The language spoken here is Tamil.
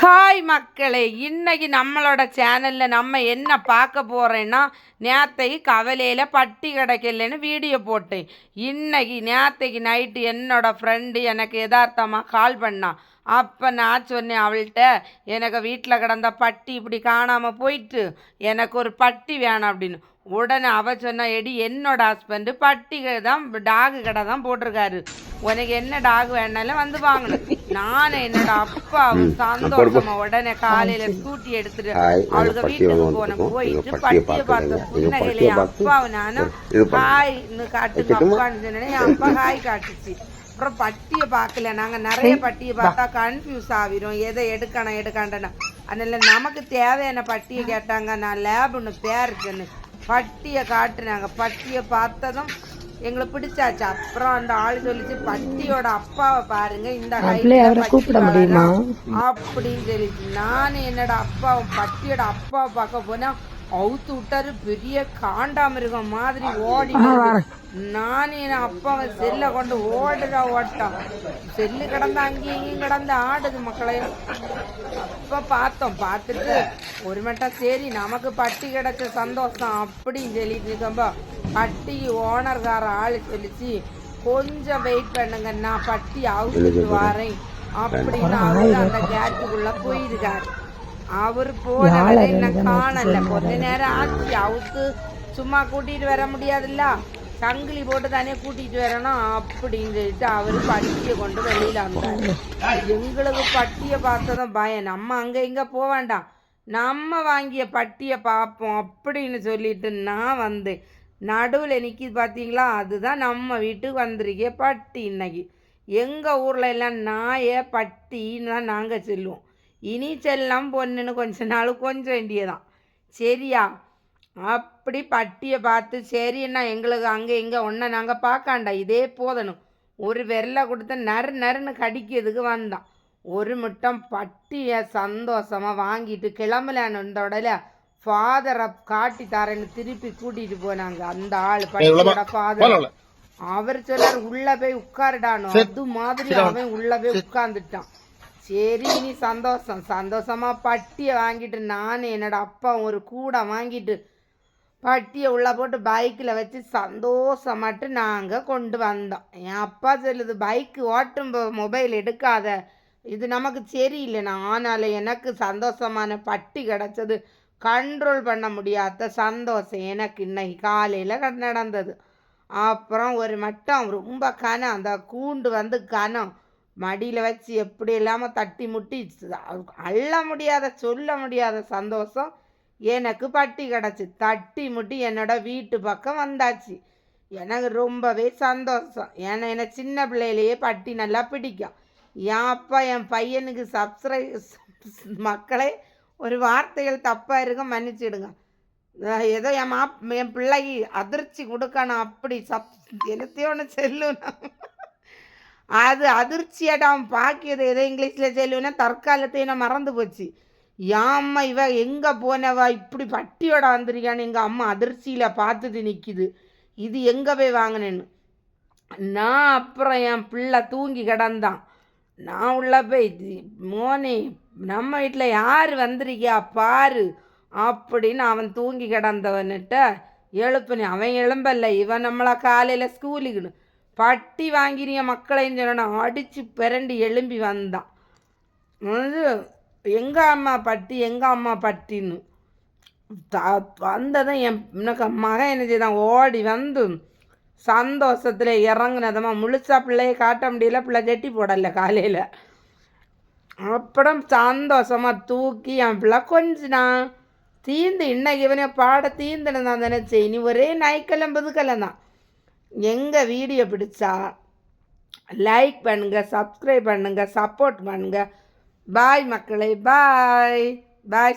ஹாய் மக்களே இன்னைக்கு நம்மளோட சேனலில் நம்ம என்ன பார்க்க போகிறேன்னா நேத்தைக்கு கவலையில் பட்டி கிடைக்கலன்னு வீடியோ போட்டேன். இன்னைக்கு நேத்தைக்கு நைட்டு என்னோட ஃப்ரெண்டு எனக்கு யதார்த்தமாக கால் பண்ணான் அப்போ நான் சொன்னேன் அவள்கிட்ட எனக்கு வீட்டில் கிடந்த பட்டி இப்படி காணாமல் போயிட்டு எனக்கு ஒரு பட்டி வேணாம் அப்படின்னு. உடனே அவ சொன்னா எடி என்னோட ஹஸ்பண்டு பட்டி தான் டாகு கடை தான் போட்டிருக்காரு. உனக்கு என்ன டாக் வேணாலும் வந்து வாங்கணும். நானும் என்னோட அப்பா சந்தோஷமா உடனே காலையில ஸ்கூட்டி எடுத்துட்டு அவளுக்கு வீட்டுக்கு போன. போயிட்டு பட்டியை பார்த்து புன்னகையில என் பார்த்து அப்பாவை நானும். ஹாய்னு காட்டுங்க? அப்பான்னு சொன்னேன் என் அப்பா ஹாய் காட்டுச்சு. அப்புறம் பட்டியை பார்க்கல. நாங்க நிறைய பட்டியை பார்த்தா கன்ஃபியூஸ் ஆகிரும். எதை எடுக்கணும் எடுக்கண்டனா அதனால நமக்கு தேவையான பட்டியை கேட்டாங்க. நான் லேப்னு பேர் சொன்னு பட்டியை காட்டுனாங்க. பட்டியை பார்த்ததும் எங்களுக்கு பிடிச்சாச்சு. அப்புறம் அந்த ஆள் சொல்லிச்சு பட்டியோட அப்பாவை பாருங்க இந்த. அப்படின்னு சொல்லிச்சு. நான் என்னோட அப்பா பட்டியோட அப்பாவை பார்க்க போனா அவுத்து விட்டாரு பெரிய காண்டாமிருகம் மாதிரி ஓடி. நான் என் அப்பாவை செல்ல கொண்டு ஓடுற ஓட்டம் செல்லு கிடந்து அங்கேயும் இங்கேயும் கிடந்து ஆடுது மக்களே. அப்ப பார்த்தோம் பார்த்துட்டு ஒரு மட்டும் சரி நமக்கு பட்டி கிடைச்ச சந்தோஷம் அப்படின்னு சொல்லிட்டு இருக்கம்போ பட்டி ஓனர்கார ஆளு சொல்லிச்சு. கொஞ்சம் வெயிட் பண்ணுங்க நான் பட்டி அவுத்துட்டு வரேன். அப்படின்னு அவரு அந்த கேட்டுக்குள்ள போயிருக்காரு. அவர் போனவரை நான் காணல. கொஞ்ச நேரம் ஆச்சு. அவுத்து சும்மா கூட்டிட்டு வர முடியாதுல்ல? சங்கிலி போட்டு தானே கூட்டிட்டு வரணும் அப்படின்னு சொல்லிட்டு அவரு பட்டியை கொண்டு வெளியில வந்தாரு. எங்களுக்கு பட்டியை பார்த்ததும் பயம். நம்ம அங்க இங்க போக வேண்டாம். நம்ம வாங்கிய பட்டியை பார்ப்போம் அப்படின்னு சொல்லிட்டு நான் வந்தேன் நடுவில் நிற்கிது பார்த்தீங்களா அதுதான் நம்ம வீட்டுக்கு வந்திருக்கே பட்டி இன்னைக்கு. எங்கள் ஊரில் எல்லாம் நாயை பட்டின்னு தான் நாங்கள் செல்லுவோம். இனி செல்லாம் பொண்ணுன்னு கொஞ்ச நாள் கொஞ்சம் வேண்டியதான் சரியா? அப்படி பட்டியை பார்த்து சரின்னா எங்களுக்கு அங்கே இங்கே ஒன்றை நாங்கள் பார்க்காண்டா இதே போதணும். ஒரு விரல கொடுத்து நறு நறுன்னு கடிக்கிறதுக்கு வந்தான். ஒரு முட்டம் பட்டியை சந்தோஷமாக வாங்கிட்டு கிளம்பலான்னு ஃபாதரை காட்டி தரேன்னு திருப்பி கூட்டிட்டு போனாங்க. அந்த ஆள் பட்டியோட ஃபாதர் அவர் சொல்லார் உள்ள போய் உட்காருடானோ? அது மாதிரி அவன் உள்ள போய் உட்கார்ந்துட்டான். சரி நீ சந்தோஷம். சந்தோஷமா பட்டியை வாங்கிட்டு நான் என்னோட அப்பா ஒரு கூடை வாங்கிட்டு பட்டியை உள்ள போட்டு பைக்கில் வச்சு சந்தோஷமாட்டு நாங்கள் கொண்டு வந்தோம். என் அப்பா சொல்லுது பைக்கு ஓட்டும் மொபைல் எடுக்காத. இது நமக்கு சரியில்லைண்ணா. ஆனால் எனக்கு சந்தோஷமான பட்டி கிடச்சது. கண்ட்ரோல் பண்ண முடியாத சந்தோஷம் எனக்கு இன்னைக்கு காலையில் நடந்தது. அப்புறம் ஒரு மட்டம் ரொம்ப கனம். அந்த கூண்டு வந்து கனம். மடியில் வச்சு எப்படி இல்லாமல் தட்டி முட்டி அள்ள முடியாத சொல்ல முடியாத சந்தோஷம் எனக்கு பட்டி கிடச்சி. தட்டி முட்டி என்னோட வீட்டு பக்கம் வந்தாச்சு. எனக்கு ரொம்பவே சந்தோஷம். ஏன்னா எனக்கு சின்ன பிள்ளையிலேயே பட்டி நல்லா பிடிக்கும். என் அப்பா என் பையனுக்கு சப்ஸ்கிரை மக்களை ஒரு வார்த்தைகள் தப்பாக இருக்க மன்னிச்சிடுங்க. ஏதோ என் மா என் பிள்ளைக்கு அதிர்ச்சி கொடுக்கணும் அப்படி சப் என்னத்தையோன்னு செல்லுனா அது அதிர்ச்சியாடாம் பாக்கியது ஏதோ இங்கிலீஷில் செல்லுனா தற்காலத்தை நான் மறந்து போச்சு. யாம்மா இவ எங்கே போனவா? இப்படி பட்டியோட வந்திருக்கான்னு எங்கள் அம்மா அதிர்ச்சியில் பார்த்துட்டு நிற்கிது இது எங்கே போய் வாங்கினேன்னு. நான் அப்புறம் என் பிள்ளை தூங்கி கிடந்தான். நான் உள்ள போய் "தி- மோனே நம்ம வீட்டில் யார் வந்திருக்கியா? பாரு. அப்படின்னு அவன் தூங்கி கிடந்தவன்கிட்ட எழுப்புனேன். அவன் எழும்பல்ல இவன் நம்மளை காலையில் ஸ்கூலுக்குன்னு பட்டி வாங்கிறிய மக்களையும் சொல்லணும் அடித்து பிறண்டு எழும்பி வந்தான். வந்து எங்கள் அம்மா பட்டி எங்கள் அம்மா பட்டின்னு. வந்ததும் என் எனக்கு மகன் என்ன செய்தான்? ஓடி வந்து சந்தோஷத்தில் இறங்குனதம்மா முழுசா பிள்ளையை காட்ட முடியல பிள்ளை ஜெட்டி போடலை காலையில். அப்புறம் சந்தோஷமாக தூக்கி என் பிள்ளை கொஞ்சம் தீந்து இன்னைக்கு இவனை பாட தீந்துன்னு தான் இனி ஒரே நாய்க்கெல்லாம் புதுக்கெல்லாம் தான். எங்கள் வீடியோ பிடிச்சா லைக் பண்ணுங்கள் சப்ஸ்கிரைப் பண்ணுங்கள் சப்போர்ட் பண்ணுங்கள் பாய் மக்களே பாய் பாய்